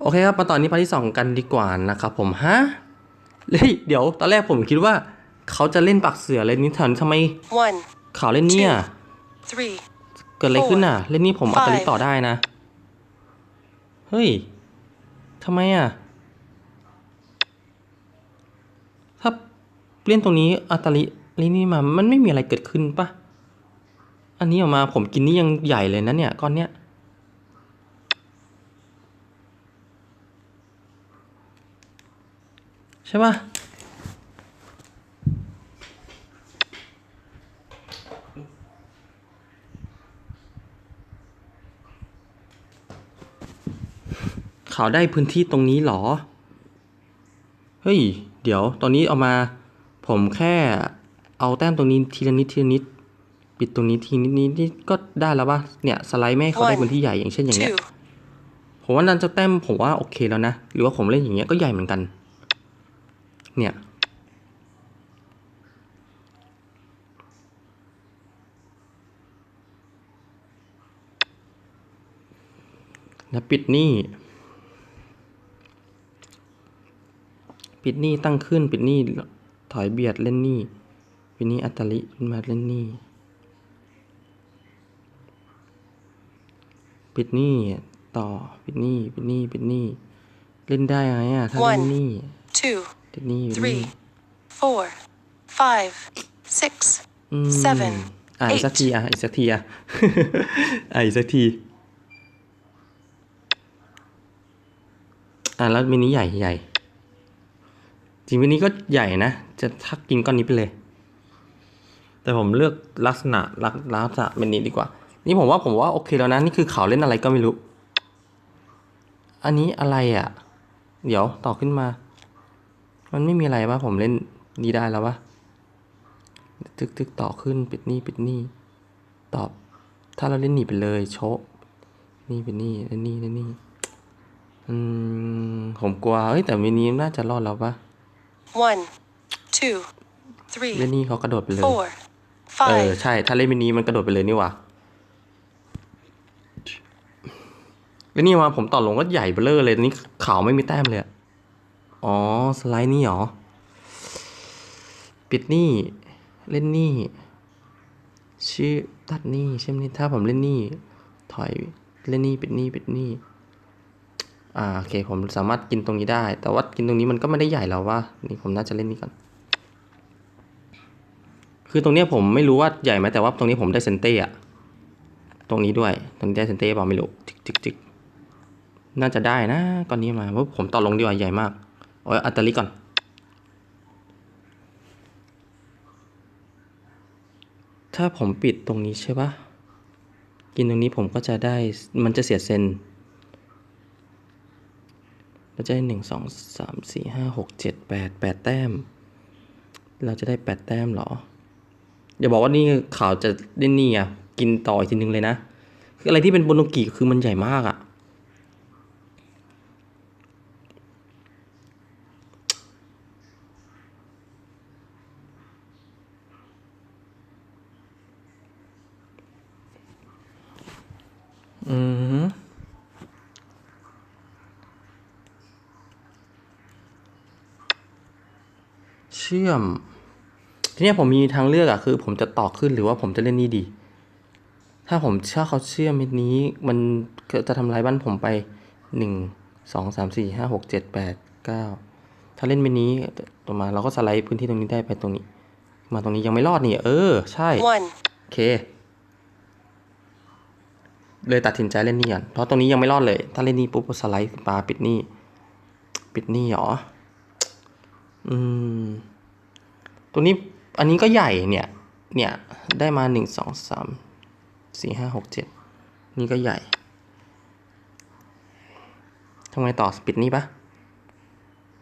โอเคครับ มาตอนนี้พาร์ทที่สองกันดีกว่านะครับผม ฮะเฮ้ยเดี๋ยว ตอนแรกผมคิดว่า เขาจะเล่นปักเสือเล่นนี้แทนทำไม One, เขาเล่นเนี่ย three, เกิดอะไรขึ้นอะ เล่นนี่ผมอัตลิ Five ต่อได้นะ เฮ้ยทำไมอะ ถ้าเล่นตรงนี้อัตลิเล่นนี่มา มันไม่มีอะไรเกิดขึ้นปะอันนี้ออกมาผมกินนี่ยังใหญ่เลยนะเนี่ยก้อนเนี้ย ใช่ปะเขาได้พื้นที่ตรงนี้เหรอ เฮ้ย เดี๋ยว ตอนนี้เอามา ผมแค่เอาแต้มตรงนี้ทีละนิดทีละนิด ปิดตรงนี้ทีนิดนิดนี่ก็ได้แล้วปะเนี่ยสไลด์ไม่ให้เขาได้ One พื้นที่ใหญ่อย่างเช่นอย่างเงี้ย two, ผมว่านันจะแต้มผมว่าโอเคแล้วนะ หรือว่าผมเล่นอย่างเงี้ยก็ใหญ่เหมือนกัน เนี่ย แล้วปิดหนี้ปิดหนี้ตั้งขึ้น ปิดหนี้ถอยเบียดเล่นหนี้ปิดหนี้อัตลิขึ้นมาเล่นหนี้ปิดหนี้ต่อปิดหนี้ปิดหนี้ปิดหนี้เล่นได้ไงอะถ้าเล่นหนี้ two, ปิดหนี้ปิดหนี้ three, four, five, six, อืม seven, อะอีกสัก eight ทีอะอีกสักทีอะอะอีกสักที อะแล้วมินิใหญ่ใหญ่ จริงมินิก็ใหญ่นะ จะทักกินก้อนนี้ไปเลย แต่ผมเลือกลักษณะลักลักษณะมินิดีกว่า นี่ผมว่าผมว่าโอเคแล้วนะ นี่คือเขาเล่นอะไรก็ไม่รู้ อันนี้อะไรอะ เดี๋ยวต่อขึ้นมา มันไม่มีอะไรปะผมเล่นนี้ได้แล้วปะตึกตึกต่อขึ้นปิดหนี่ปิดหนี่ ตอบ ถ้าเราเล่นหนีไปเลย โชะนี่ปิดหนี่เล่นนี่เล่นนี่อืมผมกลัวเฮ้ยแต่มินี้น่าจะรอดแล้วปะ one, two, three, เล่นนี่เขากระโดดไปเลย four, เออ five, ใช่ ถ้าเล่นมินี้มันกระโดดไปเลยนี่หว่าแล้วนี่มาผมต่อลงก็ใหญ่เบ้อเลอเลยตอนนี้ขาวไม่มีแต้มเลยอะ อ๋อ สไลด์นี่หรอ ปิดนี่ เล่นนี่ ชื่อตัดนี้ใช่ไหมถ้าผมเล่นนี้ถอยเล่นนี้ปิดนี้ปิดนี้อ่าโอเค ผมสามารถกินตรงนี้ได้ แต่ว่ากินตรงนี้มันก็ไม่ได้ใหญ่แล้วว่านี่ผมน่าจะเล่นนี่ก่อน คือตรงเนี้ยผมไม่รู้ว่าใหญ่ไหมแต่ว่าตรงนี้ผมได้เซนเต้อะตรงนี้ด้วย ตรงนี้ได้เซนเต้เปล่าไม่รู้จิกจิกจิกน่าจะได้นะก้อนนี้มาเพราะผมต่อลงดีกว่าใหญ่มาก เอาอัตตลิก่อน ถ้าผมปิดตรงนี้ใช่ปะกินตรงนี้ผมก็จะได้ มันจะเสียเซนเราจะได้หนึ่งสองสามสี่ห้าหกเจ็ดแปดแปดแต้ม เราจะได้แปดแต้มเหรอ อย่าบอกว่านี่ข่าวจะเล่นนี่อะ กินต่ออีกทีนึงเลยนะ คืออะไรที่เป็นโบโนกิคือมันใหญ่มากอะ อืมเชื่อม ทีเนี้ยผมมีทางเลือกอะคือ ผมจะต่อขึ้นหรือว่าผมจะเล่นนี่ดี ถ้าผมถ้าเขาเชื่อมเม็ดนี้ มันก็จะทำลายบ้านผมไปหนึ่งสองสามสี่ห้าหกเจ็ดแปดเก้าถ้าเล่นเม็ดนี้ต่อมาเราก็สไลด์พื้นที่ตรงนี้ได้ไปตรงนี้ มาตรงนี้ยังไม่รอดนี่ เออ ใช่ one, โอเค เลยตัดสินใจเล่นนี่ก่อนเพราะตรงนี้ยังไม่รอดเลย ถ้าเล่นนี่ปุ๊บสไลด์ปลาปิดนี่ ปิดนี่หรอ อืม ตัวนี้อันนี้ก็ใหญ่เนี่ย เนี่ยได้มาหนึ่งสองสามสี่ห้าหกเจ็ดนี่ก็ใหญ่ทำไงต่อปิดนี่ปะ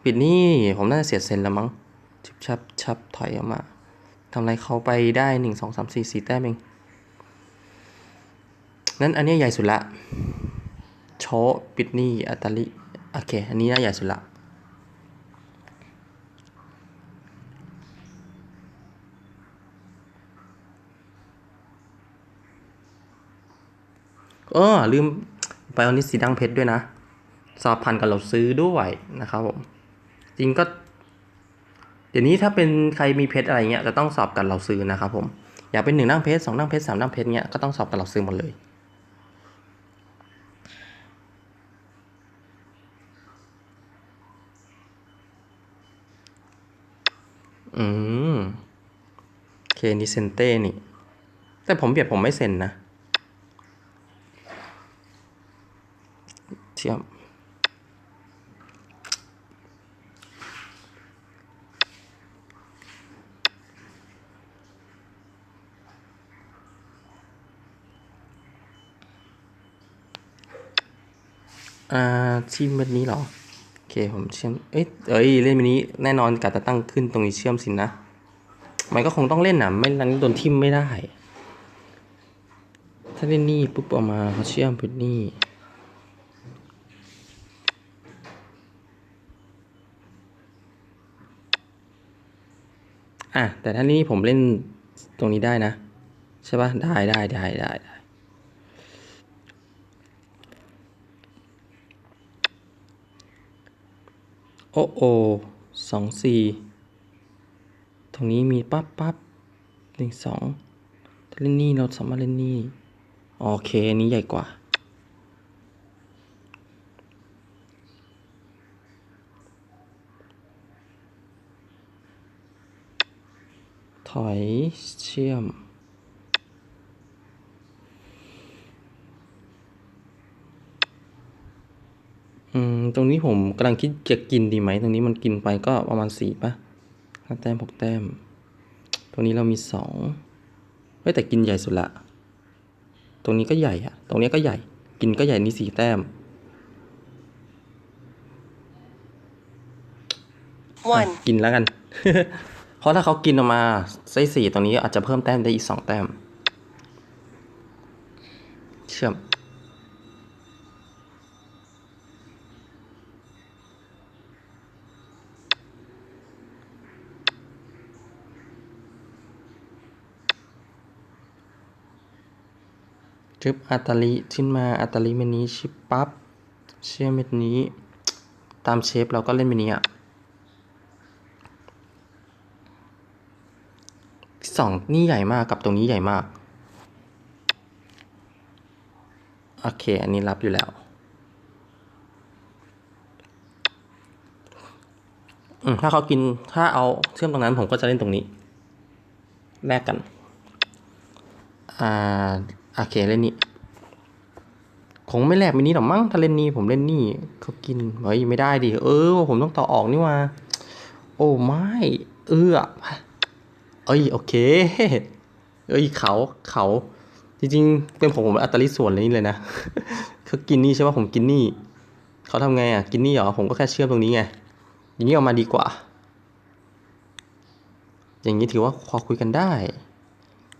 ปิดนี่ผมน่าจะเสียเซนแล้วมั้งชิบชับชับถอยออกมาทำไรเขาไปได้หนึ่งสองสามสี่สี่แต้มเอง นั้นอันนี้ใหญ่สุดละโชปิดนี่อัตลิโอเค อันนี้น่าใหญ่สุดละเออลืมไปเอานิสสีดังเพชรด้วยนะสอบพันกับเราซื้อด้วยนะครับผม จริงก็ เดี๋ยวนี้ถ้าเป็นใครมีเพชรอะไรเงี้ยจะต้องสอบกับเราซื้อนะครับผม อยากเป็นหนึ่งนั่งเพชรสองนั่งเพชรสามนั่งเพชรเงี้ยก็ต้องสอบกับเราซื้อหมดเลย อืมเคนิเซนเต้นี่ แต่ผมเบียดผมไม่เซ็นนะเทียบอ่าที่เม็ดนี้เหรอ ผมเชื่อม เอ้ยเอ้ยเล่นม็ดนี้แน่นอนกะจะตั้งขึ้นตรงนี้เชื่อมสินนะ มันก็คงต้องเล่นอะไม่งั้นโดนทิมไม่ได้ ถ้าเล่นนี่ปุ๊บออกมาเขาเชื่อมเป็นนี่อะแต่ถ้านี่ผมเล่นตรงนี้ได้นะ ใช่ปะได้ได้ได้ได้ได้ โอ้โอสองสี่ตรงนี้มีปั๊บปั๊บหนึ่งสองถ้าเล่นนี่เราสามารถเล่นนี่โอเคอันนี้ใหญ่กว่า ถอยเชื่อม อืมตรงนี้ผมกำลังคิดจะกินดีไหม ตรงนี้มันกินไปก็ประมาณสี่ปะห้าแต้มหกแต้ม ตรงนี้เรามีสองเฮ้ยแต่กินใหญ่สุดละ ตรงนี้ก็ใหญ่อะตรงนี้ก็ใหญ่ กินก็ใหญ่นี่สี่แต้ม อะ one, กินแล้วกัน เพราะถ้าเขากินออกมาไส้สี่ตรงนี้อาจจะเพิ่มแต้มได้อีกสองแต้ม เชื่อม จึบอัตาลิขึ้นมาอัตาลิเมดนี้ชิปปั๊บเชื่อมเม็ดนี้ ตามเชฟเราก็เล่นเม็ดนี้อะสองนี่ใหญ่มากกับตรงนี้ใหญ่มาก โอเค อันนี้รับอยู่แล้ว ถ้าเขากินถ้าเอาเชื่อมตรงนั้นผมก็จะเล่นตรงนี้ แลกกัน อ่า โอเคเล่นนี้คงไม่แลกมินี้หรอกมั้งถ้าเล่นนี่ผมเล่นนี่เขากินเฮ้ยไม่ได้ดิเออ ผมต้องต่อออกนี่ว่าโอ้ไม่เออเอ้ยโอเคเอ้ยเขาเขาจริงๆเป็นผมผมอัตลิส่วนเลยนี่เลยนะเขากินนี่ใช่ป่ะผมกินนี่เขาทำไงอะกินนี่เหรอผมก็แค่เชื่อมตรงนี้ไงอย่างนี้ออกมาดีกว่า อย่างนี้ถือว่าพอคุยกันได้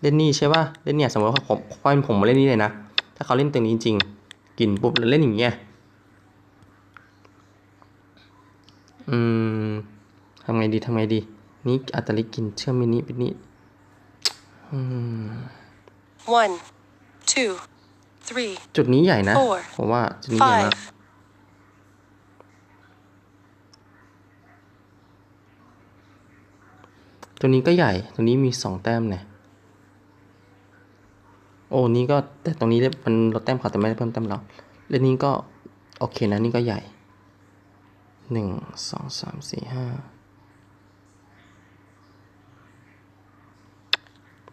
เล่นนี่ใช่ป่ะเล่นเนี่ยสมมติว่าผมพอผมมาเล่นนี่เลยนะ ถ้าเขาเล่นตรงนี้จริงๆกินปุ๊บแล้วเล่นอย่างเงี้ยอืมทำไงดีทำไงดี นี่อัตลิกินเชื่อมมินิเป็นนี่ one, two, three, จุดนี้ใหญ่นะ Four ผมว่าจุดนี้ใหญ่มาก five, ตัวนี้ก็ใหญ่ ตัวนี้มีสองแต้มเนี่ย โอ้นี่ก็แต่ตรงนี้มันลดแต้มเขาแต่ไม่ได้เพิ่มแต้มเราเล่นนี้ก็โอเคนะนี่ก็ใหญ่หนึ่งสองสามสี่ห้า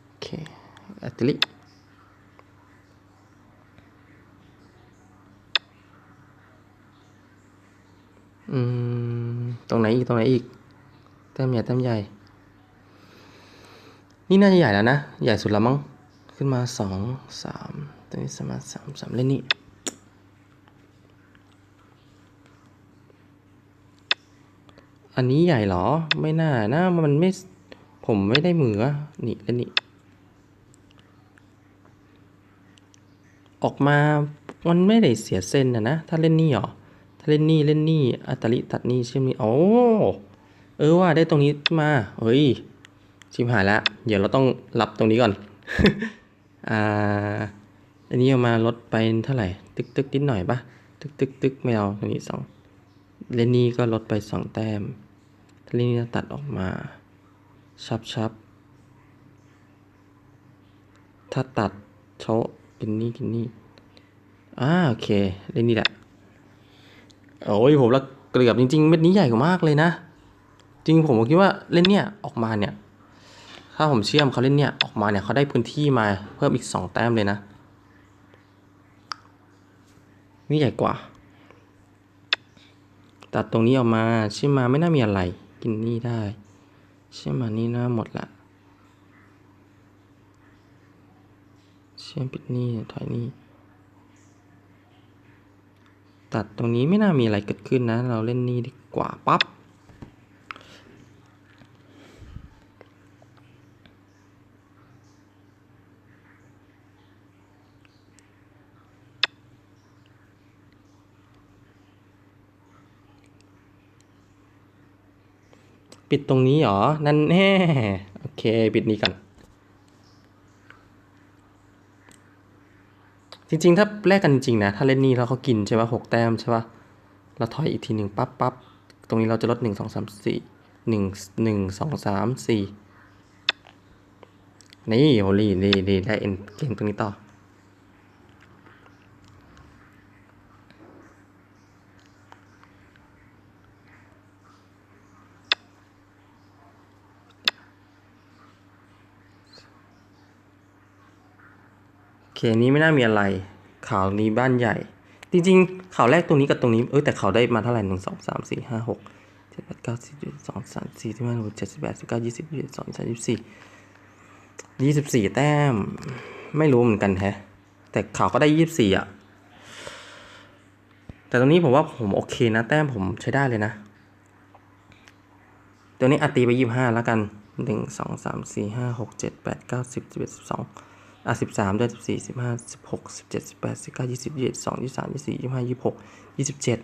โอเคอัตลิอืมตรงไหนอีกตรงไหนอีกแต้มใหญ่แต้มใหญ่ นี่น่าจะใหญ่แล้วนะ ใหญ่สุดแล้วมั้ง ขึ้นมาสองสามตัวนี้สามารถสามสามเล่นนี่อันนี้ใหญ่เหรอ ไม่น่านะมันไม่ ผมไม่ได้มืออนี่เล่นนี่ออกมามันไม่ได้เสียเส้นนะนะ ถ้าเล่นนี่หรอ ถ้าเล่นนี่เล่นนี่อัตลิตัดนี่เชื่อมนี่โอ้เออว่าได้ตรงนี้มา เฮ้ย ชิมหายแล้ว เดี๋ยวเราต้องรับตรงนี้ก่อน อ่าอันนี้เอามาลดไปเท่าไหร่ ตึกตึกนิดหน่อยปะตึกตึกตึกไม่เอาตรงนี้สองเลนนี่ก็ลดไปสองแต้มถ้าเลนนี่จะตัดออกมา ชับชับถ้าตัดโชกินนี่กินนี่อ่าโอเคเลนนี่แหละโอ้ยผมละเกลือบจริงๆเม็ดนี้ใหญ่กว่ามากเลยนะ จริงผมคิดว่าเล่นเนี่ยออกมาเนี่ย ถ้าผมเชื่อมเขาเล่นเนี่ยออกมาเนี่ยเขาได้พื้นที่มาเพิ่มอีกสองแต้มเลยนะ นี่ใหญ่กว่า ตัดตรงนี้ออกมาใช่มาไม่น่ามีอะไร กินนี่ได้ ใช่มานี่น่าหมดละเชื่อมปิดนี่ถอยนี่ตัดตรงนี้ไม่น่ามีอะไรเกิดขึ้นนะ เราเล่นนี่ดีกว่าปั๊บ ปิดตรงนี้เหรอ นั่นแน่ โอเค ปิดนี้ก่อน จริงๆ ถ้าแลกกันจริงๆนะ ถ้าเล่นนี่แล้วเขากินใช่ปะหกแต้มใช่ปะเราถอยอีกทีหนึ่งปั๊บปั๊บตรงนี้เราจะลดหนึ่งสองสามสี่หนึ่งหนึ่งสองสามสี่นี่โหลีดีดีได้เอ็นเก่งตรงนี้ต่อ อเคนี้ไม่น่ามีอะไร ข่าวนี้บ้านใหญ่ จริงๆ ข่าวแรกตรงนี้กับตรงนี้ เอ้ยแต่ข่าวได้มาเท่าไหร่หนึ่งสองสามสี่ห้าหกเจ็ดแปดเก้าสิบสองสามสี่สิบห้าหกเจ็ดสิบแปดสิบเก้ายี่สิบยี่สิบสองยี่สิบสามยี่สิบสี่ยี่สิบสี่แต้ม ไม่รู้เหมือนกันแฮะ แต่ข่าวก็ได้ยี่สิบสี่อะ แต่ตรงนี้ผมว่าผมโอเคนะ แต้มผมใช้ได้เลยนะ ตัวนี้อัตีไปยี่สิบห้าแล้วกันหนึ่งสองสามสี่ห้าหกเจ็ดแปดเก้าสิบสิบเอ็ดสิบสอง อะสิบสามด้วยสิบสี่สิบห้าสิบหกสิบเจ็ดสิบแปดสิบเก้ายี่สิบยี่สิบสองยี่สิบสามยี่สิบสี่ยี่สิบห้ายี่สิบหกยี่สิบเจ็ด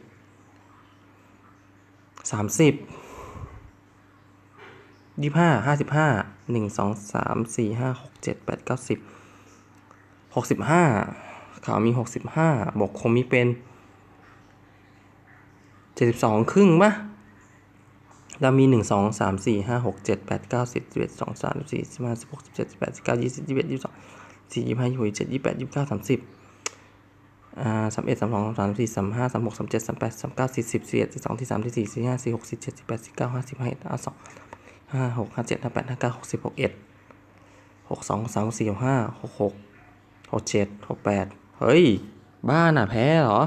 สามสิบยี่ห้าห้าสิบห้าหนึ่งสองสามสี่ห้าหกเจ็ดแปดเก้าสิบหกสิบห้าขาวมีหกสิบห้าบอกคงมีเป็นเจ็ดสิบสองครึ่งปะเรามีหนึ่งสองสามสี่ห้าหกเจ็ดแปดเก้าสิบสิบเอ็ดสองสามสี่สิบห้าสิบหกสิบเจ็ดสิบแปดสิบเก้ายี่สิบยี่สิบเอ็ดยี่สิบสอง สี่ยี่ห้ายี่หกยี่เจ็ดยี่แปดยี่เก้าสามสิบอ่าสามเอ็ดสามสองสามสามสี่สามห้าสามหกสามเจ็ดสามแปดสามเก้าสี่สิบสี่เอ็ดสี่สองสี่สามสี่สี่สี่ห้าสี่หกสี่เจ็ดสี่แปดสี่เก้าห้าสิบห้าเอ็ดห้าสองห้าหกห้าเจ็ดห้าแปดห้าเก้าหกสิบหกเอ็ดหกสองสามสี่หกห้าหกหกหกเจ็ดหกแปดเฮ้ย บ้าน่ะแพ้เหรอ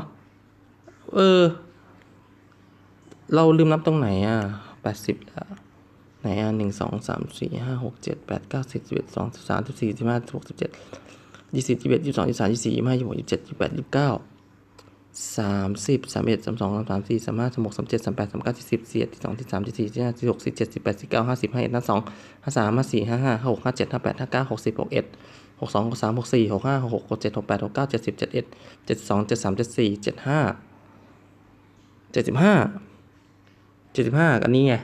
เออ เราลืมนับตรงไหนอะแปดสิบแล้ว ไหนอะหนึ่งสองสามสี่ห้าหกเจ็ดแปดเก้าสิบสิบเอ็ดสองสิบสามสิบสี่สิบห้าสิบหกสิบเจ็ดยี่สิบยี่สิบเอ็ดยี่สิบสองยี่สิบสามยี่สิบสี่ยี่สิบห้ายี่สิบหกยี่สิบเจ็ดยี่สิบแปดยี่สิบเก้าสามสิบสามเอ็ดสามสองสามสามสี่สามห้าสามหกสามเจ็ดสามแปดสามเก้าสี่สิบสี่เอ็ดสี่สองสี่สามสี่สี่สี่ห้าสี่หกสี่เจ็ดสี่แปดสี่เก้าห้าสิบห้าเอ็ดห้าสองห้าสามห้าสี่ห้าห้าห้าหกห้าเจ็ดห้าแปดห้าเก้าหกสิบหกเอ็ดหกสองหกสามหกสี่หกห้าหกหกหกเจ็ดหกแปดหกเก้าเจ็ดสิบเจ็ดเอ็ดเจ็ดสองเจ็ดสามเจ็ดสี่เจ็ดห้าเจ็ดสิบห้าเจ็ดสิบห้าอันนี้ไง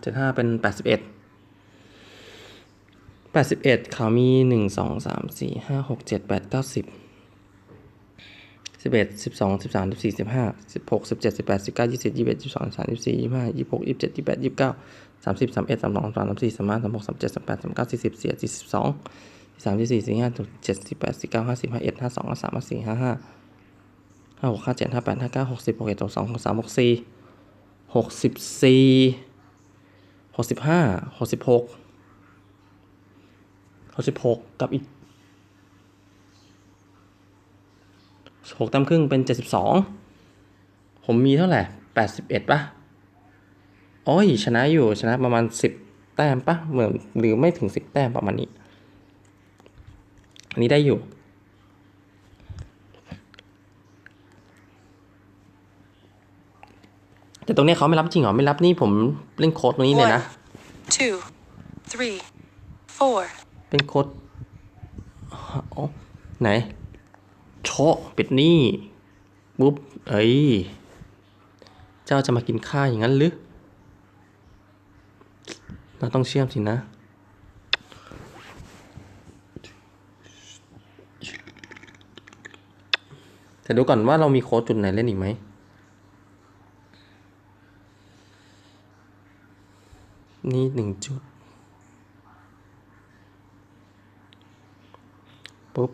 เจ็ดห้าเป็นแปดสิบเอ็ดแปดสิบเอ็ดเขามีหนึ่งสองสามสี่ห้าหกเจ็ดแปดเก้าสิบสิบเอ็ดสิบสองสิบสามสิบสี่สิบห้าสิบหกสิบเจ็ดสิบแปดสิบเก้ายี่สิบยี่สิบเอ็ดยี่สิบสองสามสิบสี่ยี่สิบห้ายี่สิบหกยี่สิบเจ็ดยี่สิบแปดยี่สิบเก้าสามสิบสามเอ็ดสามสองสามสามสี่สามห้าสามหกสามเจ็ดสามแปดสามเก้าสี่สิบสี่สิบสี่สิบสองสามสี่สี่สี่ห้าเจ็ดสิบแปดสิบเก้าห้าสิบห้าเอ็ดห้าสองห้าสามห้าสี่ห้าห้าห้าหกห้าเจ็ดห้าแปดห้าเก้าหกสิบหกเอ็ดหกสองหกสามหกสี่ หกสิบสี่หกสิบห้าหกสิบหกหกสิบหกกับอีกหกต้มครึ่งเป็นเจ็ดสิบสองผมมีเท่าไหร่แปดสิบเอ็ดป่ะโอ้ยชนะอยู่ชนะประมาณสิบแต้มป่ะเหมือนหรือไม่ถึงสิบแต้มประมาณนี้ อันนี้ได้อยู่ แต่ตรงนี้เขาไม่รับจริงเหรอ ไม่รับนี่ผมเล่นโค้ดตรงนี้เลยนะ two, three, four, เป็นโค้ดไหนโชะปิดนี่ปุ๊บเอ้ย เจ้าจะมากินข้าอย่างนั้นหรือ เราต้องเชื่อมสินะแต่ดูก่อนว่าเรามีโค้ดจุดไหนเล่นอีกไหม นี่หนึ่งจุด ปุ๊บ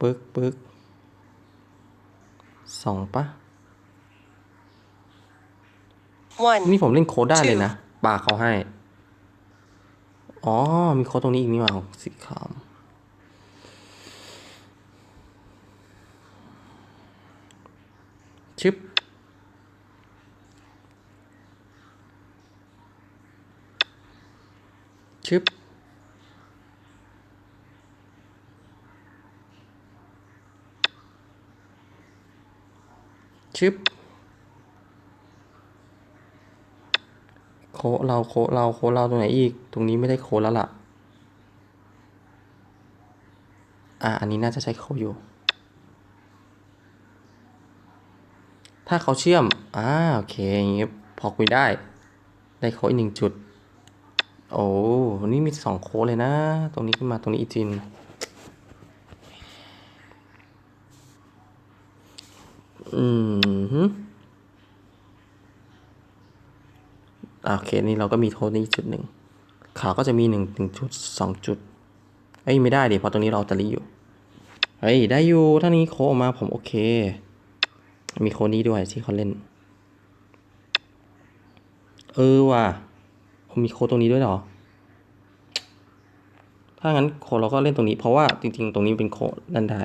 ปึ๊กปึ๊กสองปะ One. นี่ผมเล่นโค้ดได้เลยนะ ปากเขาให้ อ๋อ มีโค้ดตรงนี้อีกนี่หว่าของสีขาวชึบ ชึบชึบโคเราโคเราโคเราตรงไหนอีก ตรงนี้ไม่ได้โคแล้วล่ะ อะอันนี้น่าจะใช้โคอยู่ ถ้าเขาเชื่อม อ่า โอเคอย่างงี้พอคุยได้ ได้โคอีกหนึ่งจุด โอ้วันนี้มีสองโค้ดเลยนะ ตรงนี้ขึ้นมาตรงนี้อีกทีหนอืมฮึโอเค นี่เราก็มีโค้ดนี้จุดหนึ่ง ขาก็จะมีหนึ่งหนึ่งจุดสองจุด เอ้ย ไม่ได้ดิเพราะตรงนี้เราตาลีอยู่ เฮ้ย ได้อยู่ ถ้านี้โคออกมาผมโอเค มีโคนี้ด้วยที่เขาเล่น เออว่ะ มีโค้ดตรงนี้ด้วยเหรอ ถ้างั้นโค้ดเราก็เล่นตรงนี้ เพราะว่าจริง ๆ ตรงนี้เป็นโค้ดนั่นได้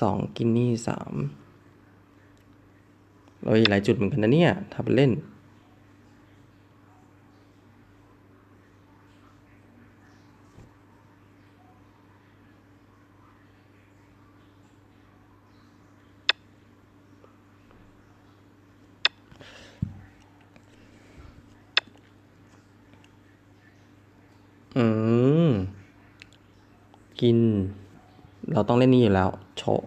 สองกินนี่สามเอ้ยหลายจุดเหมือนกันนะเนี่ย ถ้าไปเล่น อืม กิน เราต้องเล่นนี่อยู่แล้ว โชว์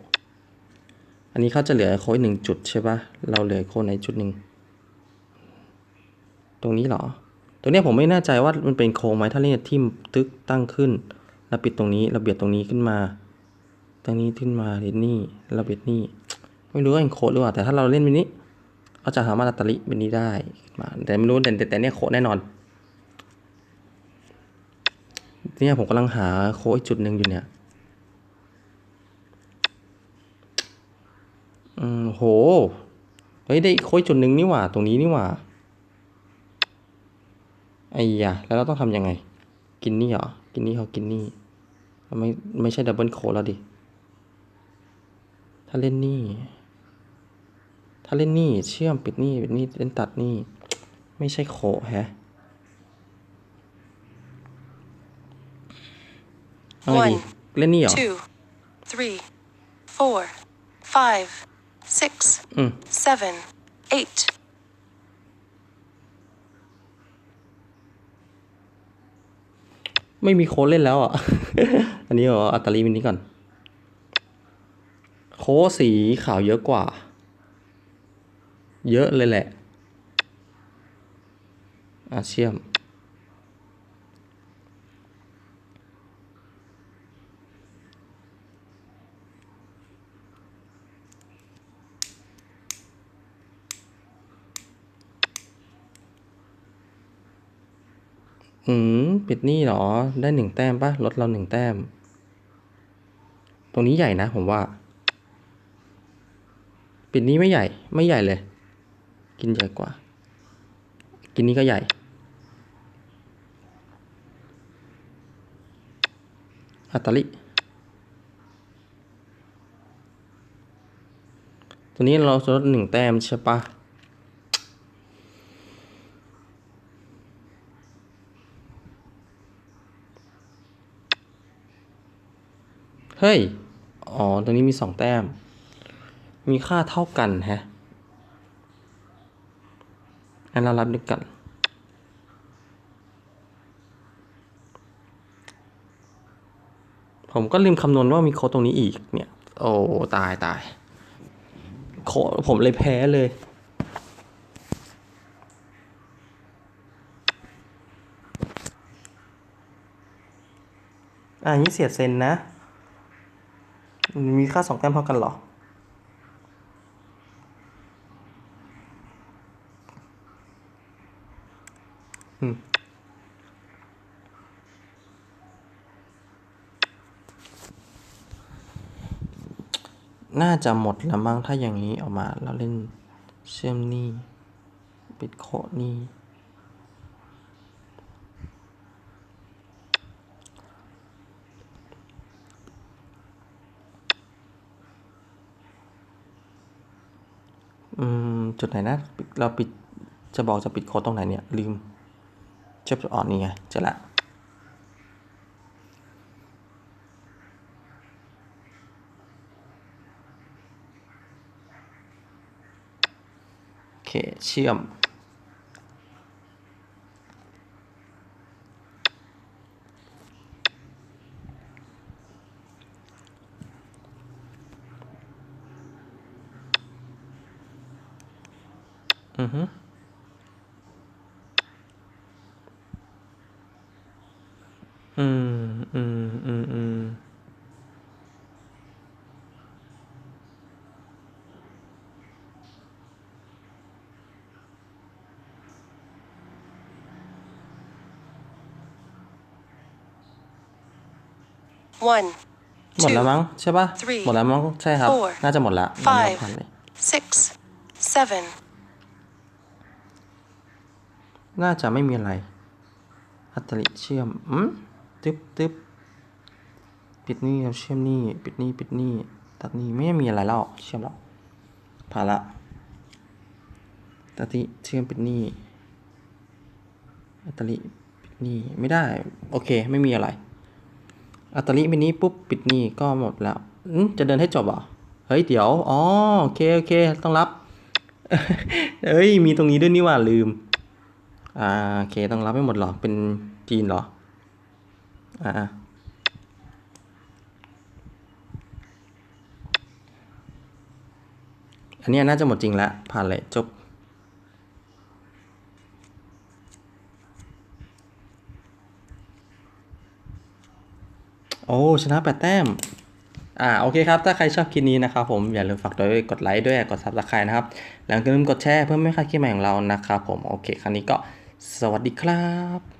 อันนี้เขาจะเหลือโค้ดหนึ่งจุดใช่ปะเราเหลือโค้ดไหนจุดหนึ่ง ตรงนี้เหรอ ตรงนี้ผมไม่แน่ใจว่ามันเป็นโค้งไหมถ้าเล่นทิมตึกตั้งขึ้น แล้วปิดตรงนี้เราเบียดตรงนี้ขึ้นมา ตรงนี้ขึ้นมาเดนนี่เราเบียดนี่ ไม่รู้ว่าเป็นโค้ดหรือเปล่า แต่ถ้าเราเล่นแบบนี้เราจะสามารถตัดลิแบบนี้ได้มา แต่ไม่รู้แต่แต่แต่เนี่ยโค้ดแน่นอน เนี่ยผมกำลังหาโค้ดจุดหนึ่งอยู่เนี่ยอืมโห เฮ้ยได้โค้ดจุดหนึ่งนี่หว่า ตรงนี้นี่หว่า ไอ้ยะแล้วเราต้องทำยังไง กินนี่เหรอ กินนี่เขากินนี่ไม่ไม่ใช่ดับเบิลโค้ดแล้วดิ ถ้าเล่นนี่ ถ้าเล่นนี่เชื่อมปิดนี่ปิดนี่เล่นตัดนี่ ไม่ใช่โคแฮะ เอาไงดี One เล่นนี่เหรอ two, three, four, five, six, อืม seven, eight. ไม่มีโค้ดเล่นแล้วอะ อันนี้เหรออัตตาลีมินนี้ก่อน โค้ดสีขาวเยอะกว่า เยอะเลยแหละอะเชื่อม อืมปิดนี่เหรอ ได้หนึ่งแต้มปะลดเราหนึ่งแต้ม ตรงนี้ใหญ่นะผมว่า ปิดนี้ไม่ใหญ่ ไม่ใหญ่เลย กินใหญ่กว่า กินนี้ก็ใหญ่ อัตตลิตัวนี้เราลดหนึ่งแต้มใช่ปะ เฮ้ย อ๋อ ตรงนี้มีสองแต้ม มีค่าเท่ากันฮะงั้นเรารับด้วยกัน ผมก็ลืมคำนวณว่ามีโค้ดตรงนี้อีกเนี่ย โอ้ ตายตาย โค้ดผมเลยแพ้เลยอ่านี้เสียเซนนะ มีค่าสองแต้มเท่ากันเหรอ อืมน่าจะหมดแล้วมั้งถ้าอย่างนี้ออกมาแล้วเล่นเชื่อมนี่ปิดโคนี่ อืม จุดไหนนะ เราปิด จะบอกจะปิดโค้ดตรงไหนเนี่ย ลืมเช็บอ่อนนี่ไง เจอละโอเค เชื่อม one, หมดแล้ว two, มั้งใช่ปะ three, หมดแล้วมั้งใช่ครับ four, น่าจะหมดละ five ผ่านเลย six, seven, น่าจะไม่มีอะไร อัตริเชื่อมอืมตึ๊บตึ๊บปิดนี่ครับเชื่อมนี่ ปิดนี่ ปิดนี่ ตัดนี่ไม่มีอะไรแล้ว เชื่อมแล้วผ่านละ ตัดที่เชื่อมปิดนี่ อัตริปิดนี่ ไม่ได้ โอเค ไม่มีอะไร อัตริมินี้ปุ๊บปิดนี่ก็หมดแล้วจะเดินให้จบเหรอ เฮ้ย เดี๋ยว อ๋อ โอเค โอเค ต้องรับ เอ้ย มีตรงนี้ด้วยนี่ว่าลืม อ่า โอเค ต้องรับให้หมดหรอ เป็นจีนเหรอ อ่าอันนี้น่าจะหมดจริงแล้วผ่านเลยจบ โอ้ชนะแปดแต้ม อ่าโอเคครับ ถ้าใครชอบคลิปนี้นะครับผมอย่าลืมฝากด้วยกดไลค์ด้วยกดซับสไครต์นะครับ แล้วก็อย่าลืมกดแชร์เพื่อไม่ให้พลาดคลิปใหม่ของเรานะครับผมโอเค ครั้งนี้ก็สวัสดีครับ